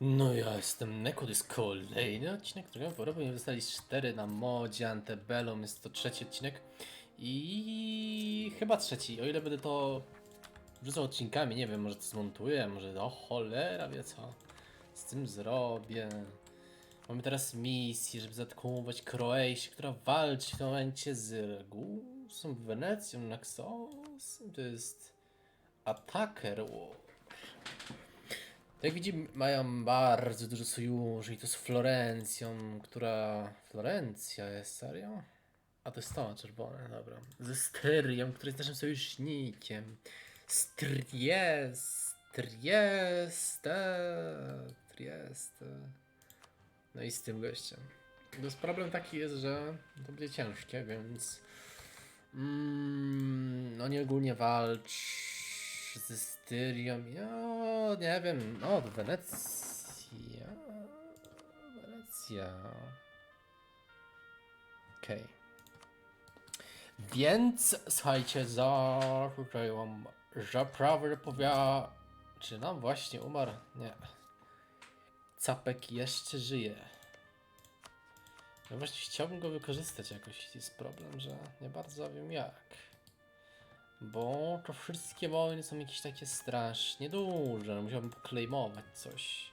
No ja jestem Neko, to jest kolejny odcinek, którego porobię dostali 4 na modzie Antebellum, jest to trzeci odcinek. I chyba trzeci, o ile będę to wrzucał odcinkami, nie wiem, może to zmontuję, może o cholera wie co z tym zrobię. Mamy teraz misję, żeby zaatakować Kroatię, która walczy w tym momencie z Regusem, Wenecją, Naxosem, to jest Attacker War. Jak widzimy, mają bardzo dużo sojuszy i to z Florencją, która... Florencja jest, serio? A to jest to, czerwone, dobra. Ze Styrią, który jest naszym sojusznikiem. Stries... Trieste... Trieste... No i z tym gościem. Więc problem taki jest, że to będzie ciężkie, więc... Mm, no nie ogólnie walcz ze Styrią. Ja nie wiem. No, Wenecja. Wenecja. Okej. Więc słuchajcie, za tutaj mam, że prawie powiada, czy nam właśnie umarł? Nie. Capek jeszcze żyje. No właśnie chciałbym go wykorzystać jakoś. Jest problem, że nie bardzo wiem jak. Bo to wszystkie wojny są jakieś takie strasznie duże. Musiałbym poklejmować coś.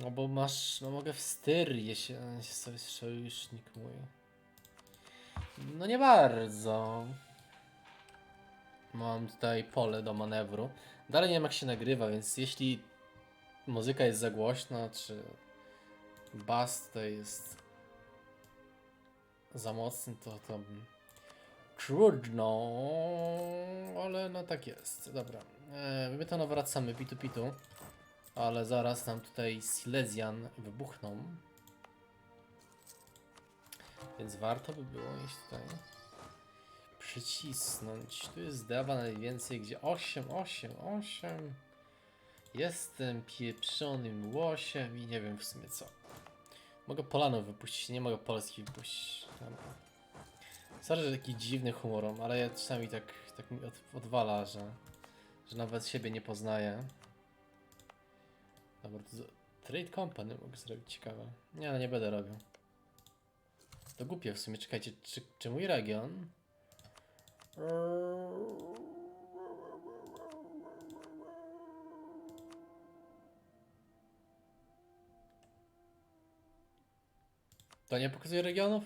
No bo masz, no mogę w Styrię się, sobie sojusznik mój. No nie bardzo. Mam tutaj pole do manewru. Dalej nie wiem jak się nagrywa, więc jeśli muzyka jest za głośna, czy bas to jest za mocny, to to trudno, ale no tak jest. Dobra, e, my to nawracamy pitu pitu, ale zaraz nam tutaj Silesian wybuchną. Więc warto by było iść tutaj przycisnąć. Tu jest dawa najwięcej, gdzie 8, 8, 8. Jestem pieprzonym łosiem i nie wiem w sumie co. Mogę Polanów wypuścić, nie mogę Polski wypuścić. Dobra. Sorry, że taki dziwny humor, ale ja czasami tak, tak mi od, odwala, że, że nawet siebie nie poznaję. Dobra, to Trade Company mogę zrobić ciekawe. Nie, ale nie będę robił. To głupie w sumie, czekajcie, czy, czy mój region... To nie pokazuje regionów?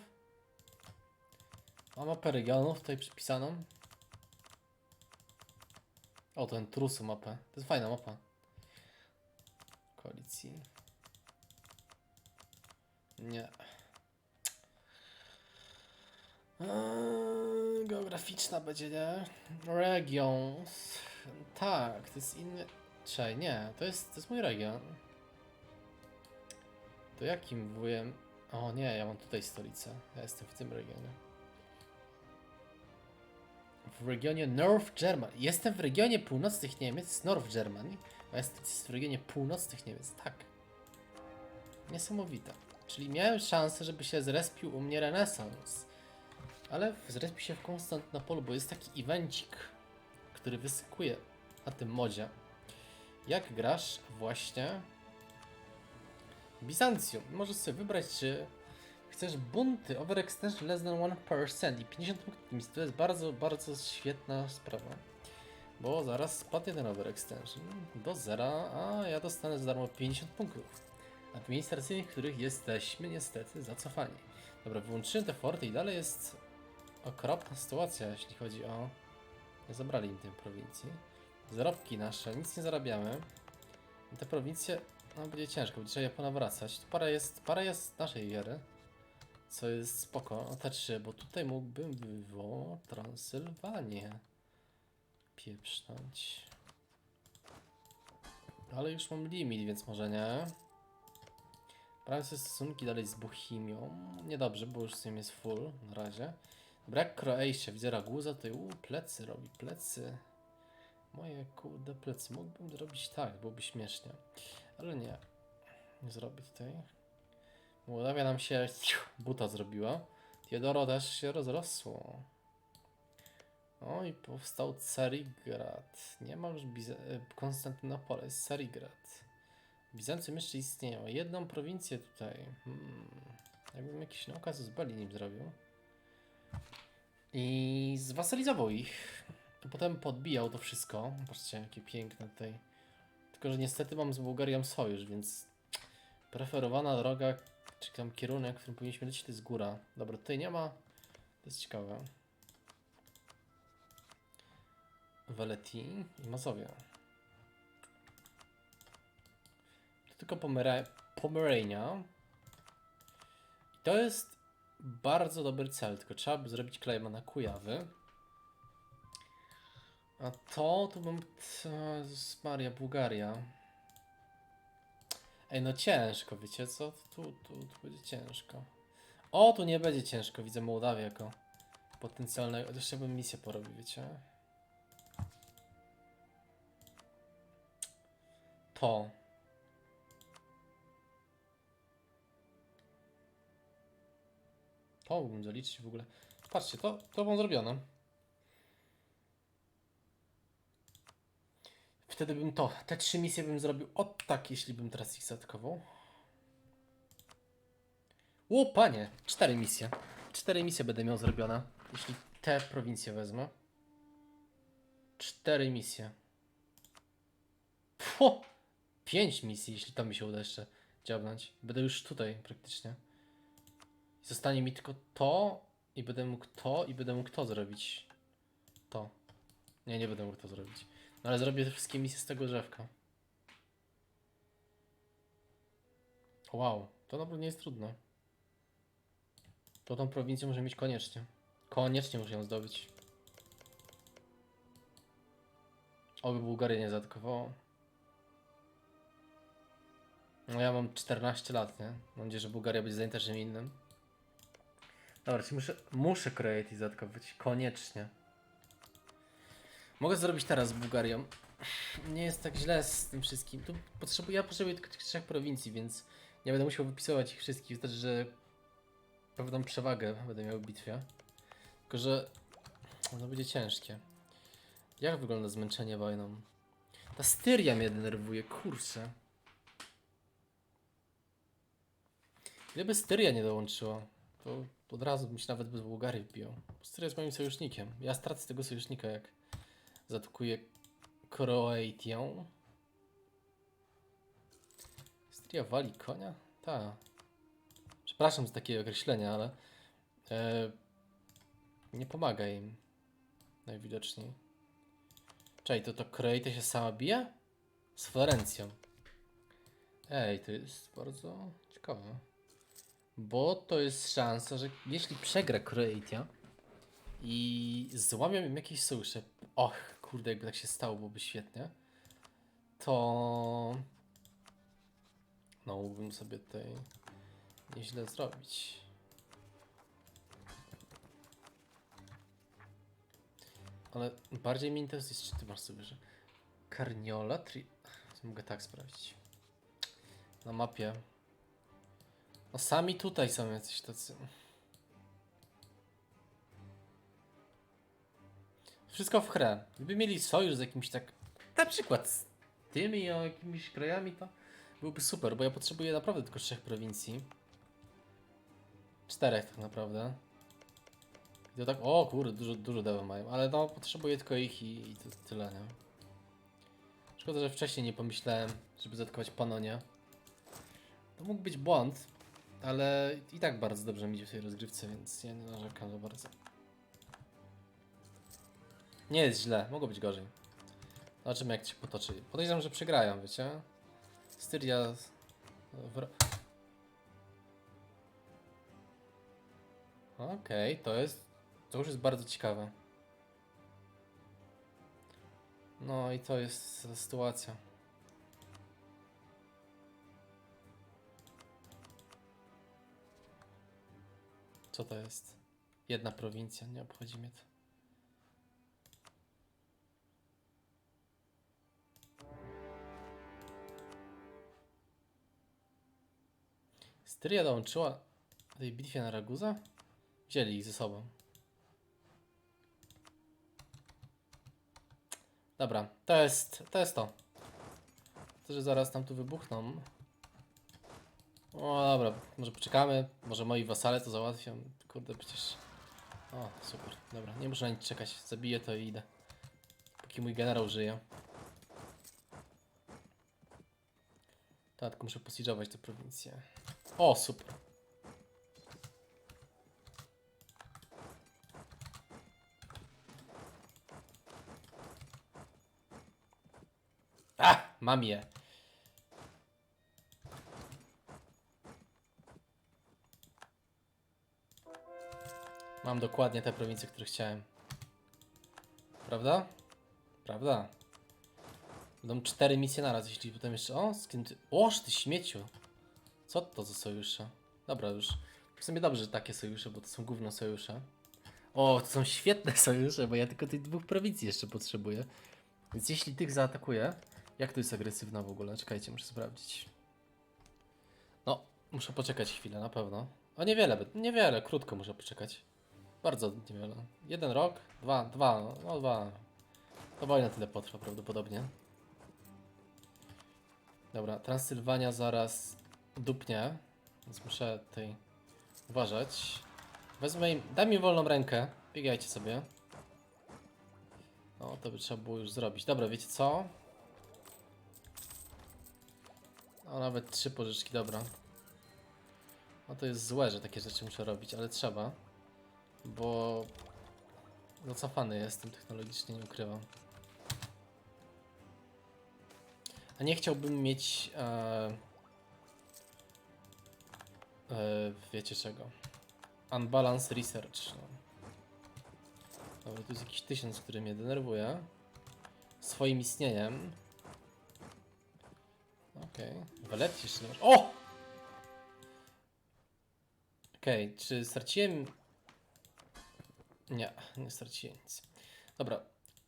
Mam mapę regionów tutaj przypisaną. O, ten trusu mapę. To jest fajna mapa. Koalicji. Nie. Geograficzna będzie, nie? Regions. Tak, to jest inny... Czekaj, nie, to jest, to jest mój region. To jakim wujem... O nie, ja mam tutaj stolicę. Ja jestem w tym regionie. W regionie North Germany. Jestem w regionie północnych Niemiec, North Germany. A jestem w regionie północnych Niemiec, tak. Niesamowite. Czyli miałem szansę, żeby się zrespił u mnie renesans. Ale zrespił się w Konstantynopolu, bo jest taki evencik, który wyskakuje na tym modzie. Jak grasz właśnie Bizancjum? Możesz sobie wybrać, czy chcesz bunty overextension less than 1% i 50 punktów. To jest bardzo, bardzo świetna sprawa. Bo zaraz spadnie ten overextension do zera, a ja dostanę za darmo 50 punktów administracyjnych, których jesteśmy niestety zacofani. Dobra, wyłączyłem te forty i dalej jest okropna sytuacja, jeśli chodzi o... Nie zabrali im tej prowincji. Zarobki nasze, nic nie zarabiamy. Te prowincje, no będzie ciężko, będzie trzeba je ponawracać. Tu parę jest, parę jest naszej wiery, co jest spoko. No te trzy, bo tutaj mógłbym było Transylwanię pieprznąć. Ale już mam limit, więc może nie. Prawie sobie stosunki dalej z Bohemią. Niedobrze, bo już z tym jest full na razie. Brak Croatia, widzę Raguza, tutaj u, plecy robi, plecy. Moje kurde plecy, mógłbym zrobić tak, byłoby śmiesznie. Ale nie, nie zrobię tutaj. Mołdawia nam się buta zrobiła. Tiedoro też się rozrosło. O i powstał Carigrad. Nie ma już Biza- e, Konstantynopola, jest. Bizancjum jeszcze istnieją. Jedną prowincję tutaj. Hmm. Jakbym jakiś naukaz z Bali nim zrobił. I zwasalizował ich. To potem podbijał to wszystko. Patrzcie, jakie piękne tutaj. Tylko, że niestety mam z Bułgarią sojusz, więc preferowana droga, czy tam kierunek, w którym powinniśmy lecieć, to jest góra. Dobra, tutaj nie ma. To jest ciekawe. Veleti i Mazowia. To tylko Pomera Pomerania. I to jest bardzo dobry cel, tylko trzeba by zrobić klejma na Kujawy. A to, tu mam... Maria, Bułgaria. Ej, no ciężko, wiecie co? Tu, tu, tu będzie ciężko. O, tu nie będzie ciężko, widzę Mołdawię jako potencjalnego... Jeszcze bym misję porobił, wiecie? To. To mógłbym zaliczyć w ogóle. Patrzcie, to, to mam zrobione. Wtedy bym to, te trzy misje bym zrobił od tak, jeśli bym teraz ich zaatakował. O, panie, cztery misje. Cztery misje będę miał zrobione, jeśli te prowincje wezmę. Cztery misje. Pfu, pięć misji, jeśli to mi się uda jeszcze dziabnąć. Będę już tutaj praktycznie. Zostanie mi tylko to i będę mógł to i będę mógł to zrobić. To. Nie, nie będę mógł to zrobić. No ale zrobię te wszystkie misje z tego drzewka. Wow, to naprawdę nie jest trudne. To tą prowincję muszę mieć koniecznie. Koniecznie muszę ją zdobyć. Oby Bułgaria nie zaatakowało. No ja mam 14 lat, nie? Mam nadzieję, że Bułgaria będzie czym innym. Dobra, czyli muszę, muszę Creative zaatakować. Koniecznie. Mogę zrobić teraz z Bułgarią. Nie jest tak źle z tym wszystkim. Tu potrzebuję, ja potrzebuję tylko trzech prowincji, więc nie będę musiał wypisywać ich wszystkich. Wystarczy, że pewną przewagę będę miał w bitwie. Tylko, że ono będzie ciężkie. Jak wygląda zmęczenie wojną? Ta Styria mnie denerwuje, kurczę. Gdyby Styria nie dołączyła, to od razu bym się nawet bez Bułgarii wbijał. Styria jest moim sojusznikiem. Ja stracę tego sojusznika, jak zaatakuję Kroatię. Styria wali konia? Ta. Przepraszam za takie określenia, ale e, nie pomaga im. Najwidoczniej. Czekaj, to to Kroatia się sama bije? Z Florencją. Ej, to jest bardzo ciekawe. Bo to jest szansa, że jeśli przegra Kroatia i złamią im jakieś sojusze, och, kurde, jakby tak się stało, byłoby świetnie, to no, mógłbym sobie tutaj nieźle zrobić. Ale bardziej mnie interesuje, czy ty masz sobie, że Carniola, tri... mogę tak sprawdzić. Na mapie. No sami tutaj są jacyś tacy. Wszystko w chrę. Gdyby mieli sojusz z jakimś tak, na przykład z tymi o jakimiś krajami, to byłby super, bo ja potrzebuję naprawdę tylko trzech prowincji. Czterech tak naprawdę. I to tak, o kurde, dużo, dużo dewa mają, ale no potrzebuję tylko ich i, i to tyle, nie? Szkoda, że wcześniej nie pomyślałem, żeby zaatakować Panonia. To mógł być błąd, ale i tak bardzo dobrze mi idzie w tej rozgrywce, więc ja nie narzekam za bardzo. Nie jest źle, mogło być gorzej. Zobaczymy jak się potoczy. Podejrzewam, że przegrają, wiecie? Styria... Okej, to jest... To już jest bardzo ciekawe. No i to jest sytuacja. Co to jest? Jedna prowincja, nie obchodzi mnie to. Styria dołączyła do tej bitwie na Raguza? Wzięli ich ze sobą. Dobra, to jest to. Jest to. to, że zaraz tam tu wybuchną. O, dobra, może poczekamy. Może moi wasale to załatwią. Kurde, przecież. O, super. Dobra, nie muszę na nic czekać. Zabiję to i idę. Póki mój generał żyje. Tak, muszę posiedziować tę prowincję. O, super. A, mam je. Mam dokładnie te prowincje, które chciałem. Prawda? Prawda. Będą cztery misje naraz, jeśli potem jeszcze... O, z kim ty... Oż ty śmieciu! Co to za sojusze? Dobra, już. W sumie dobrze, że takie sojusze, bo to są gówno sojusze. O, to są świetne sojusze, bo ja tylko tych dwóch prowincji jeszcze potrzebuję. Więc jeśli tych zaatakuję... Jak to jest agresywna w ogóle? Czekajcie, muszę sprawdzić. No, muszę poczekać chwilę, na pewno. O, niewiele, niewiele, krótko muszę poczekać. Bardzo niewiele. Jeden rok, dwa, dwa, no dwa. To wojna tyle potrwa prawdopodobnie. Dobra, Transylwania zaraz dupnie, więc muszę tutaj uważać. Wezmę im, daj mi wolną rękę, biegajcie sobie. No, to by trzeba było już zrobić. Dobra, wiecie co? O, nawet trzy pożyczki, dobra. No to jest złe, że takie rzeczy muszę robić, ale trzeba. Bo zacofany jestem technologicznie, nie ukrywam. A nie chciałbym mieć. E, e, wiecie czego? Unbalanced Research. No. Dobra, tu jest jakiś tysiąc, który mnie denerwuje. Swoim istnieniem. Okej. Okay. Walet jeszcze masz. O! Okej, czy straciłem. Nie, nie straciłem nic. Dobra.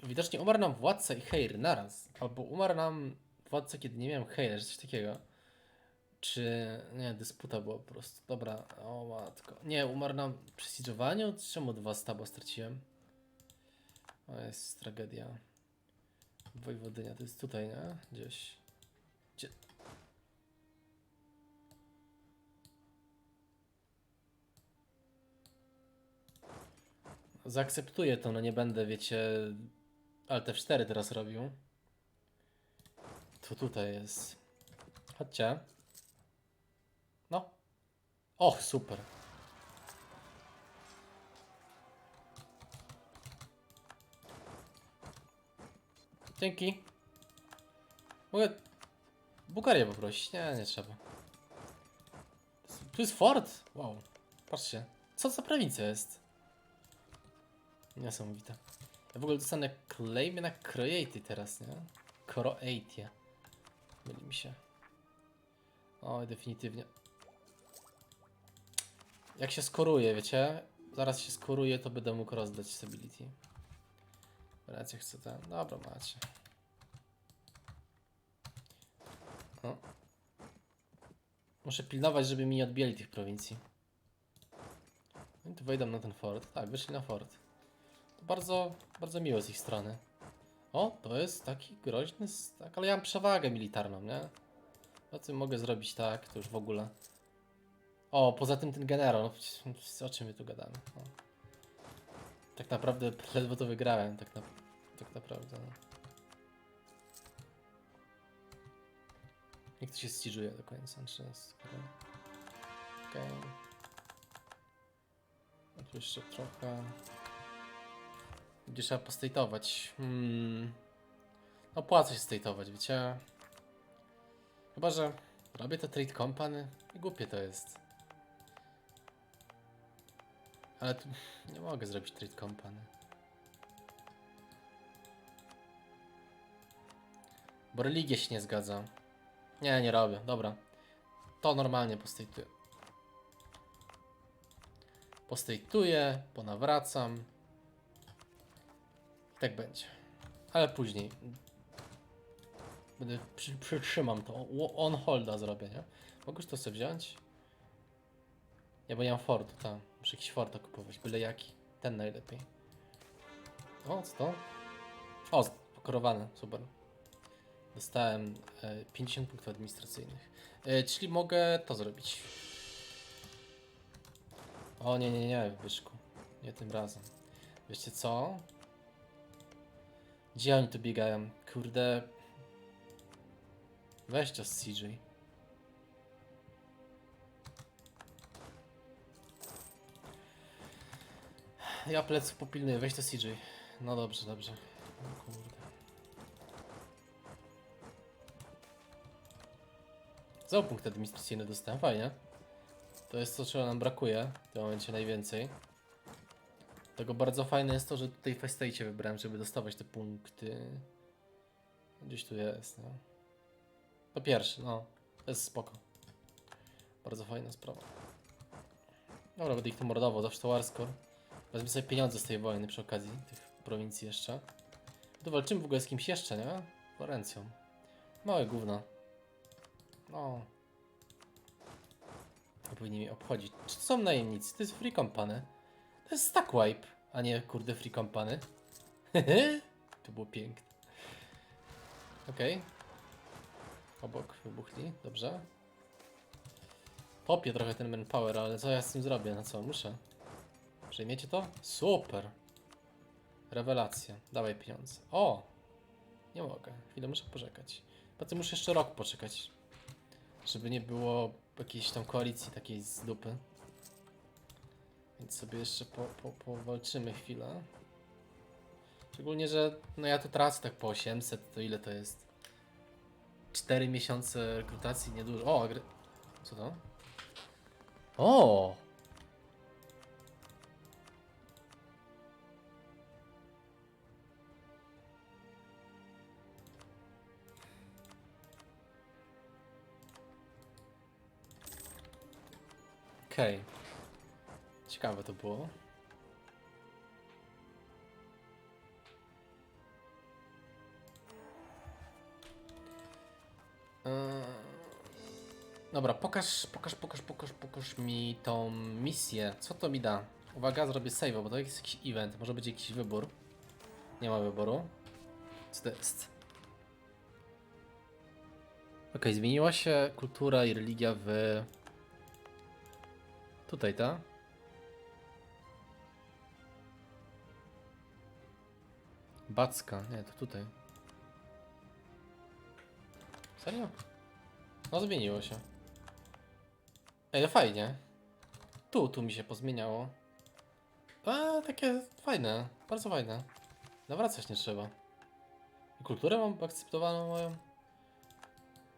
Widocznie umarł nam władca i Heir naraz. Albo umarł nam władca, kiedy nie miałem Heira, czy coś takiego. Czy. Nie, dysputa była po prostu. Dobra, o matko. Nie, umarł nam przy siege'owaniu? Czemu dwa staba straciłem? O, jest tragedia. Wojwodynia, to jest tutaj, nie? Gdzieś. Gdzie? Zaakceptuję to, no nie będę, wiecie, Alt F4 teraz robił. To tutaj jest. Chodźcie. No. Och, super. Dzięki. Mogę Bułgarię poprosić? Nie, nie trzeba. Tu jest fort? Wow. Patrzcie. Co za prowincja jest? Niesamowite. Ja w ogóle dostanę claimy na Croaty teraz, nie? Croatia. Myli mi się. Oj, definitywnie. Jak się skoruje, wiecie? Zaraz się skoruje, to będę mógł rozdać stability. Racja chcę ten. Dobra, macie. O. Muszę pilnować, żeby mi nie odbijali tych prowincji. Oni tu wejdą na ten fort. Tak, wyszli na fort. To bardzo, bardzo miło z ich strony. O, to jest taki groźny, s- tak, ale ja mam przewagę militarną, nie? O tym mogę zrobić tak, to już w ogóle. O, poza tym ten generał, no, przecież- o czym my tu gadamy? No. Tak naprawdę ledwo to wygrałem, tak, na, tak naprawdę. No. Niech to się stiżuje do końca, czy jest Okej. Okay. Tu jeszcze trochę. Będzie trzeba postejtować. Hmm. Opłaca się stejtować, wiecie? Chyba, że robię to trade company i głupie to jest. Ale tu nie mogę zrobić trade company. Bo religia się nie zgadza. Nie, nie robię. Dobra. To normalnie postejtuję. Postejtuję, ponawracam. Tak będzie. Ale później. Będę przy, przytrzymam to. On holda zrobię, nie? Mogę to sobie wziąć? Nie, bo nie mam fortu, tam. Muszę jakiś forta kupować, byle jaki. Ten najlepiej. O, co to? O, pokorowane, super. Dostałem e, 50 punktów administracyjnych. E, czyli mogę to zrobić. O nie, nie, nie, Wyszku. Nie tym razem. Wiecie co? Gdzie oni tu biegają? Kurde. Weź to z CJ. Ja pleców popilnuję, weź to CJ. No dobrze, dobrze. O kurde. Znowu punkt administracyjny dostałem, fajnie. To jest to, czego nam brakuje w tym momencie najwięcej. Tego bardzo fajne jest to, że tutaj w estate wybrałem, żeby dostawać te punkty. Gdzieś tu jest, no. To pierwszy, no. To jest spoko. Bardzo fajna sprawa. Dobra, będę ich tu mordował, zawsze to Warscore. Wezmę sobie pieniądze z tej wojny przy okazji, tych prowincji jeszcze. Tu walczymy w ogóle z kimś jeszcze, nie? Florencją. Małe gówno. No. Nie powinni mnie obchodzić. Czy to są najemnicy? To jest free company. To jest stack wipe, a nie kurde free company. to było piękne. Okej. Obok wybuchli, dobrze. Popię trochę ten manpower, ale co ja z tym zrobię? No co, muszę. Przejmiecie to? Super. Rewelacja. Dawaj pieniądze. O! Nie mogę. Chwilę muszę poczekać. Potem muszę jeszcze rok poczekać. Żeby nie było jakiejś tam koalicji takiej z dupy. Więc sobie jeszcze po, po, powalczymy chwilę. Szczególnie, że no ja to tracę tak po 800, to ile to jest? 4 miesiące rekrutacji, niedużo. O, agre... Co to? O! Okej. Ciekawe to było. Eee, Dobra, pokaż, pokaż, pokaż, pokaż, pokaż mi tą misję. Co to mi da? Uwaga, zrobię save, bo to jest jakiś event. Może być jakiś wybór. Nie ma wyboru. Co to jest? Okej, zmieniła się kultura i religia w... Tutaj, ta? Backa, nie, to tutaj. Serio? No zmieniło się. Ej, no fajnie. Tu, tu mi się pozmieniało. A, takie fajne, bardzo fajne. Nawracać nie trzeba. Kulturę mam akceptowaną moją?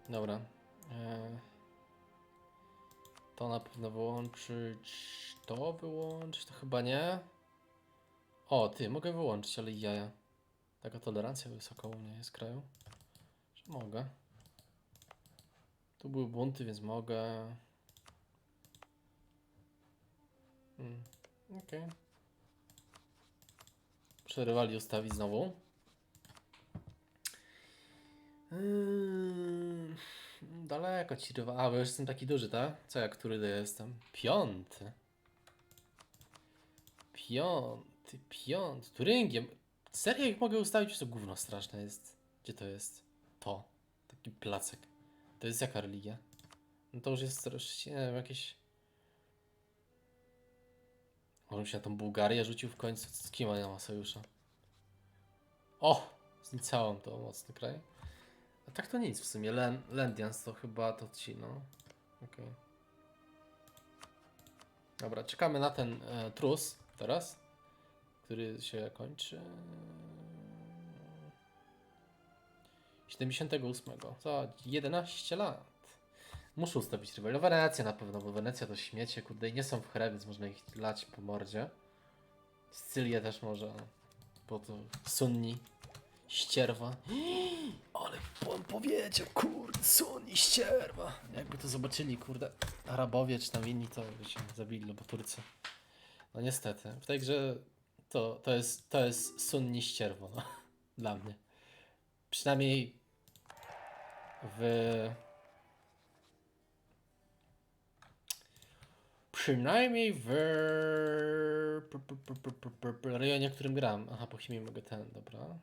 Dobra. Eee. To na pewno wyłączyć. To wyłączyć, to chyba nie. O, ty, mogę wyłączyć, ale jaja. Taka tolerancja wysoka u mnie jest kraju. Że mogę. Tu były bunty, więc mogę. Mm, Okej. Przerywali ustawić znowu. Yy, daleko ci rywa. A, bo już jestem taki duży, tak? Co ja, który jestem? Piąty. Piąty, piąty. Turingiem. Serio ich mogę ustawić? To gówno straszne jest. Gdzie to jest? To. Taki placek. To jest jaka religia? No to już jest strasznie, nie wiem, jakieś... Może się na tą Bułgarię rzucił w końcu? Z kim on ma sojusza? O! Z Nicałą to mocny kraj. A tak to nic w sumie. Len, Lendians to chyba to ci, no. Okej. Dobra, czekamy na ten e, trus teraz, który się kończy. 78. Za 11 lat. Muszę ustawić rywal. No Wenecja na pewno, bo Wenecja to śmiecie, kurde, i nie są w chrę, więc można ich lać po mordzie. Sycylię też może, bo to Sunni, ścierwa. Ale on powiedział, kurde, Sunni, ścierwa. Jakby to zobaczyli, kurde, Arabowie czy tam inni, to by się zabili, no bo Turcy. No niestety, w tej grze to, to, jest, to jest Sunni ścierwo, no, dla mnie. Przynajmniej w Przynajmniej w rejonie, w którym gram. Aha, po chimii mogę ten, dobra.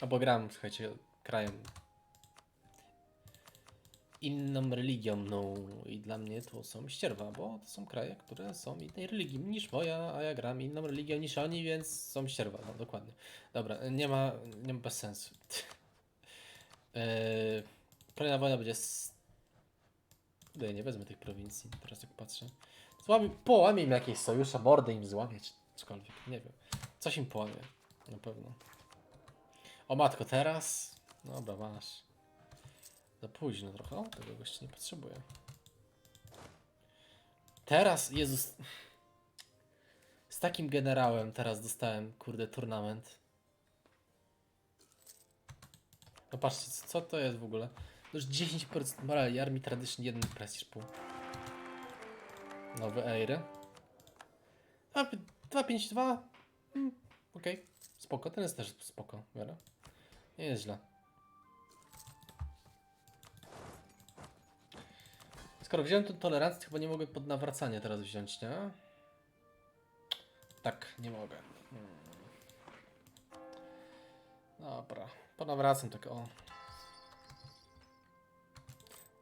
Albo gram, słuchajcie, krajem inną religią, no i dla mnie to są ścierwa, bo to są kraje, które są innej religii niż moja, a ja gram inną religią niż oni, więc są ścierwa, no dokładnie. Dobra, nie ma, nie ma bez sensu. Eee, kolejna wojna będzie z... Kurde, nie wezmę tych prowincji, teraz jak patrzę. Złamie, połamie im jakieś sojusze, mordę im złamie, czy cokolwiek, nie wiem. Coś im połamie, na pewno. O matko, teraz? Dobra, masz. Za późno trochę. O, tego gościa nie potrzebuję. Teraz, Jezus. Z takim generałem teraz dostałem, kurde, turnament. No patrzcie, co- to jest w ogóle? To już 10% morali, armii tradition 1 prestiż pół. Nowy Air. 252. Hmm, Okej, spoko, ten jest też spoko, w miarę. Nie jest źle. Skoro wziąłem tę tolerancję, to chyba nie mogę pod nawracanie teraz wziąć, nie? Tak, nie mogę. Hmm. Dobra, ponawracam tak o.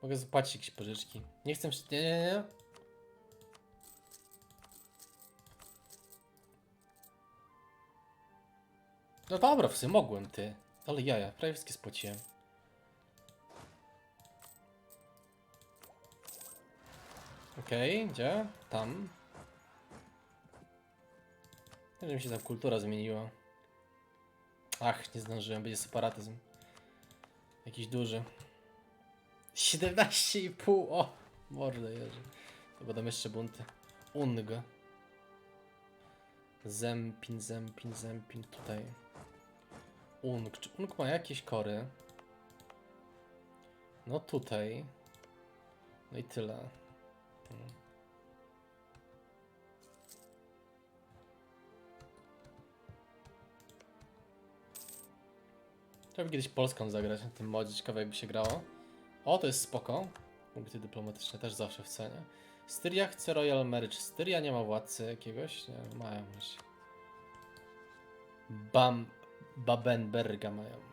Mogę zapłacić jakieś pożyczki. Nie chcę... Nie, nie, nie. No dobra, w sumie mogłem, ty. Ale jaja, prawie wszystkie spłaciłem. Okej, gdzie? Tam. Wiem, mi się tam kultura zmieniła. Ach, nie zdążyłem, będzie separatyzm. Jakiś duży. 17,5! O! Mordę jeży. To będą jeszcze bunty. Ung. Zempin, Zempin, Zempin, tutaj. Ung. Czy Ung ma jakieś kory? No tutaj. No i tyle. Trzeba by kiedyś Polską zagrać na tym modzie, ciekawe jakby się grało. O, to jest spoko. Punkty dyplomatyczne też zawsze w cenie. Styria chce Royal Marriage. Styria nie ma władcy jakiegoś? Nie, mają. Bam... Babenberga mają.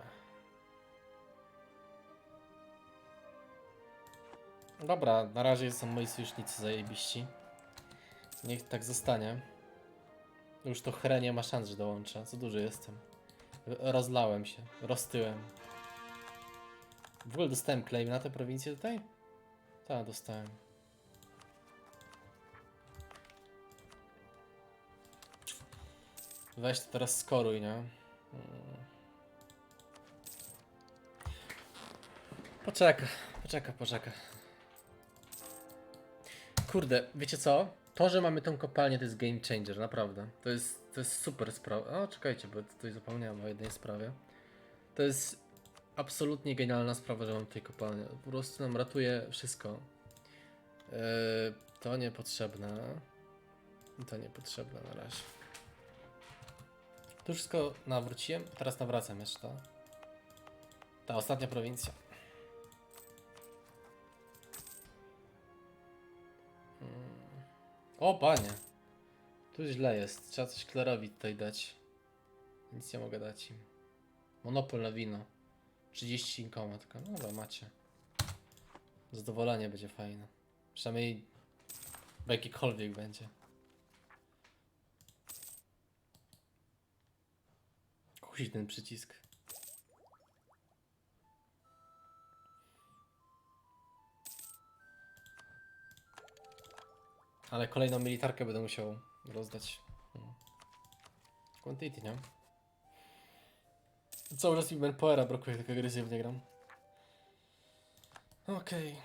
Dobra, na razie są moi sojusznicy zajebiści. Niech tak zostanie. Już to chre nie ma szans, że dołącza. Co duży jestem. Rozlałem się. Roztyłem. W ogóle dostałem claim na tę prowincję tutaj? Tak, dostałem. Weź to teraz skoruj, nie? Poczeka, poczeka, poczeka. Kurde, wiecie co? To, że mamy tą kopalnię, to jest game changer, naprawdę. To jest, to jest super sprawa. O, czekajcie, bo tutaj zapomniałem o jednej sprawie. To jest absolutnie genialna sprawa, że mam tutaj kopalnię. Po prostu nam ratuje wszystko. Yy, to niepotrzebne. To niepotrzebne na razie. Tu wszystko nawróciłem, teraz nawracam jeszcze. Ta ostatnia prowincja. O panie! Tu źle jest. Trzeba coś Klerowi tutaj dać. Nic nie mogę dać im. Monopol na wino. 30 inkoma tylko. No dobra, macie. Zadowolenie będzie fajne. Przynajmniej jakikolwiek będzie. Kusi ten przycisk. Ale kolejną militarkę będę musiał rozdać. Hmm. Quantity, nie? Cały czas mi manpowera brakuje, tak agresywnie gram. Okej.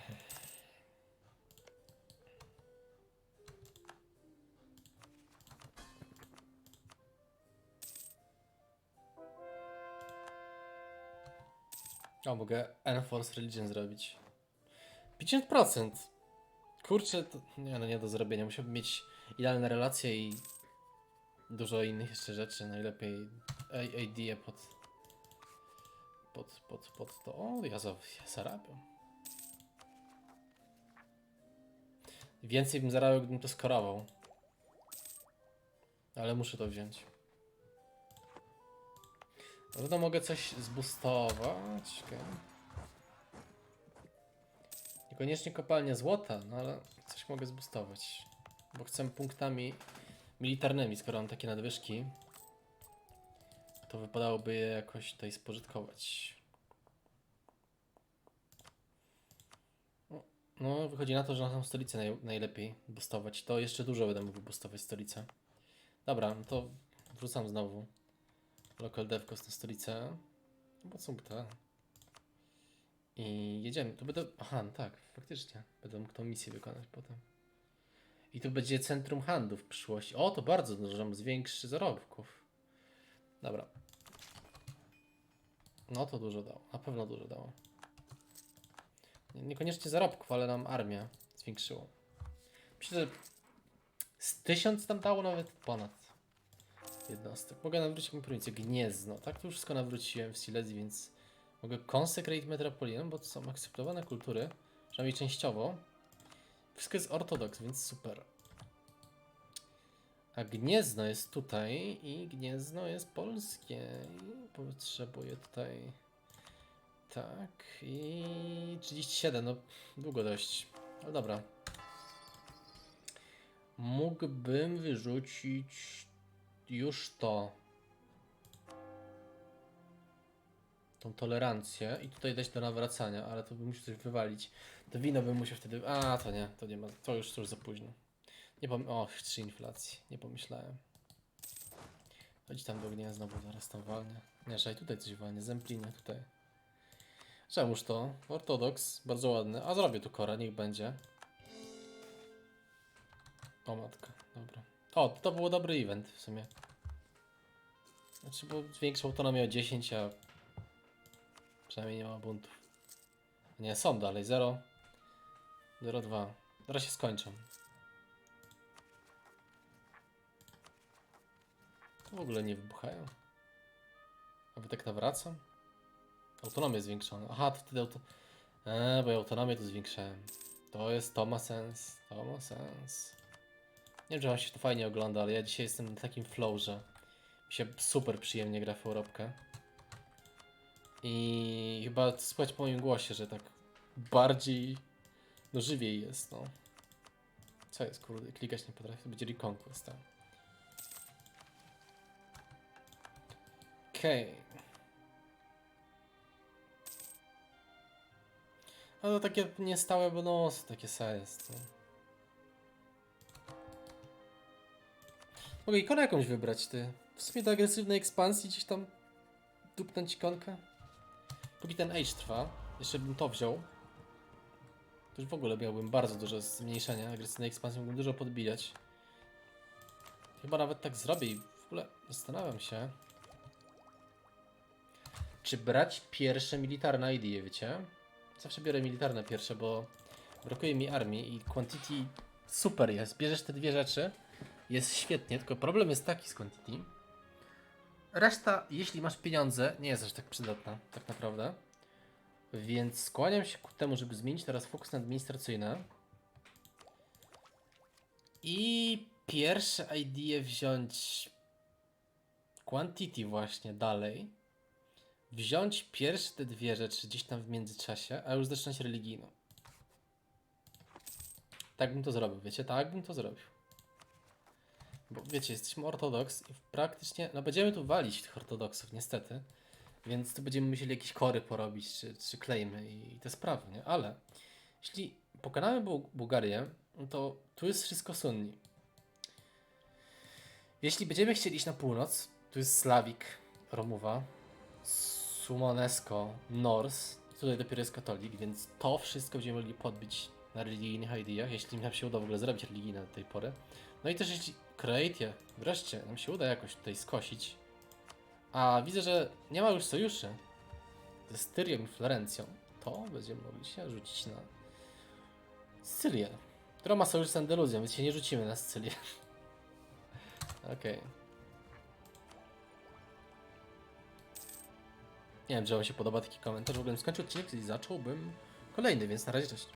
O, mogę Enforce Religion zrobić. 50%. Kurczę, to nie, no nie do zrobienia. Musiałbym mieć idealne relacje i dużo innych jeszcze rzeczy. Najlepiej AD pod, pod, pod, pod to. O, ja, za, ja zarabiam. Więcej bym zarabiał, gdybym to skorował. Ale muszę to wziąć. Na pewno mogę coś zbustować. okej. Niekoniecznie kopalnia złota, no ale coś mogę zbustować. Bo chcę punktami militarnymi, skoro mam takie nadwyżki. To wypadałoby je jakoś tutaj spożytkować. No, No, wychodzi na to, że na tą stolicę naj, najlepiej boostować. To jeszcze dużo będę mógł boostować stolicę. Dobra, no to wrzucam znowu. Local Devcos na stolicę. Bo co to? I jedziemy. Tu będę. Aha, no tak, faktycznie. Mógł tą misję wykonać potem. I tu będzie centrum handlu w przyszłości. O, to bardzo dużo, zwiększy zarobków. Dobra. No to dużo dało. Na pewno dużo dało. Nie- Niekoniecznie zarobków, ale nam armię zwiększyło. Myślę, że z tysiąc tam dało nawet ponad jednostek. Mogę nawrócić mi prowincję Gniezno. Tak, to już wszystko nawróciłem w Silesii, więc mogę Consecrate Metropolitan, bo to są akceptowane kultury, przynajmniej częściowo. Wszystko jest ortodoks, więc super. A Gniezno jest tutaj i Gniezno jest polskie. I potrzebuję tutaj. Tak, i 37, no długo dość. No dobra. Mógłbym wyrzucić już to. Tą tolerancję i tutaj dać do nawracania, ale to bym musiał coś wywalić. To wino bym musiał wtedy. A, to nie, to nie ma. To już, to za późno. Nie pom... O, trzy inflacji. Nie pomyślałem. Chodź tam do ognia znowu zaraz tam walnie. Nie, szaj, tutaj coś walnie. Zemplinie tutaj. Czemuż to? Ortodoks, bardzo ładny. A zrobię tu kora, niech będzie. O matka, dobra. O, to był dobry event w sumie. Znaczy, bo zwiększył autonomię o 10, a przynajmniej nie ma buntów. Nie, są dalej, 0, 0, 2. Zaraz się skończą. To w ogóle nie wybuchają. A wy tak nawracam? Autonomię zwiększoną. Aha, to wtedy auto... Eee, bo ja autonomię tu zwiększałem. To jest, to ma sens, to ma sens. Nie wiem, czy wam się to fajnie ogląda, ale ja dzisiaj jestem na takim flow, że mi się super przyjemnie gra w Europkę. I chyba słychać po moim głosie, że tak bardziej, no żywiej jest, no. Co jest, kurde, klikać nie potrafię, to będzie Reconquest, tak. Okej. No to takie niestałe bonusy, takie jest. No. Mogę ikonę jakąś wybrać, ty. W sumie do agresywnej ekspansji gdzieś tam dupnąć ikonkę. Póki ten age trwa, jeszcze bym to wziął. To już w ogóle miałbym bardzo dużo zmniejszenia agresywnej ekspansji, mógłbym dużo podbijać. Chyba nawet tak zrobię i w ogóle zastanawiam się. Czy brać pierwsze militarne ID, wiecie? Zawsze biorę militarne pierwsze, bo brakuje mi armii i quantity super jest. Bierzesz te dwie rzeczy, jest świetnie, tylko problem jest taki z quantity. Reszta, jeśli masz pieniądze, nie jest aż tak przydatna, tak naprawdę. Więc skłaniam się ku temu, żeby zmienić teraz fokus na administracyjny. I pierwsze idea wziąć quantity właśnie dalej. Wziąć pierwsze te dwie rzeczy gdzieś tam w międzyczasie, a już zaczynać religijną. Tak bym to zrobił, wiecie? Tak bym to zrobił. Bo wiecie, jesteśmy ortodoks i praktycznie, no będziemy tu walić tych ortodoksów, niestety. Więc tu będziemy musieli jakieś kory porobić, czy, czy klejmy i, i te sprawy, nie? Ale jeśli pokonamy Buł- Bułgarię, to tu jest wszystko sunni. Jeśli będziemy chcieli iść na północ, tu jest Slawik, Romuwa, Sumonesko, Norse, i tutaj dopiero jest katolik, więc to wszystko będziemy mogli podbić na religijnych ideach, jeśli nam się uda w ogóle zrobić religijne do tej pory. No i też jeśli Kroatia wreszcie nam się uda jakoś tutaj skosić, a widzę, że nie ma już sojuszy ze Styrią i Florencją, to będziemy mogli się rzucić na Sycilię, która ma sojusz z Andaluzją, więc się nie rzucimy na Sycylię. Okej. Nie wiem, czy wam się podoba taki komentarz. W ogóle skończył odcinek i zacząłbym kolejny, więc na razie cześć.